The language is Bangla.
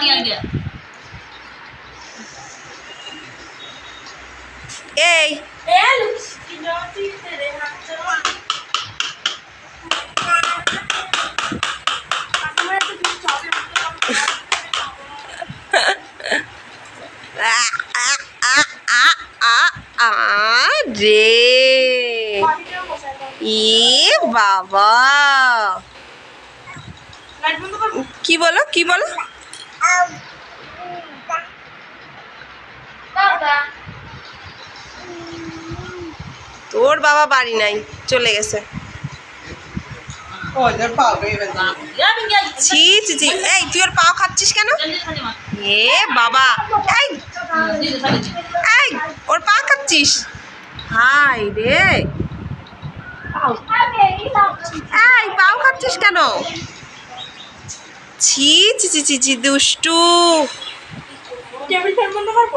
दिया गया এই। রে ই বাবা। কি বলো কি বলো? তোর বাবা বাড়ি নাই চলে গেছে। ছি ছি ছি এই তুই ওর পাও খাচ্ছিস কেন? এ বাবা। এই এই ওর পা খাচ্ছিস? হাই রে। এই পাও খাচ্ছিস কেন? ছি ছি ছি ছি দুষ্টু। টেবিল ফ্যান বন্ধ করব?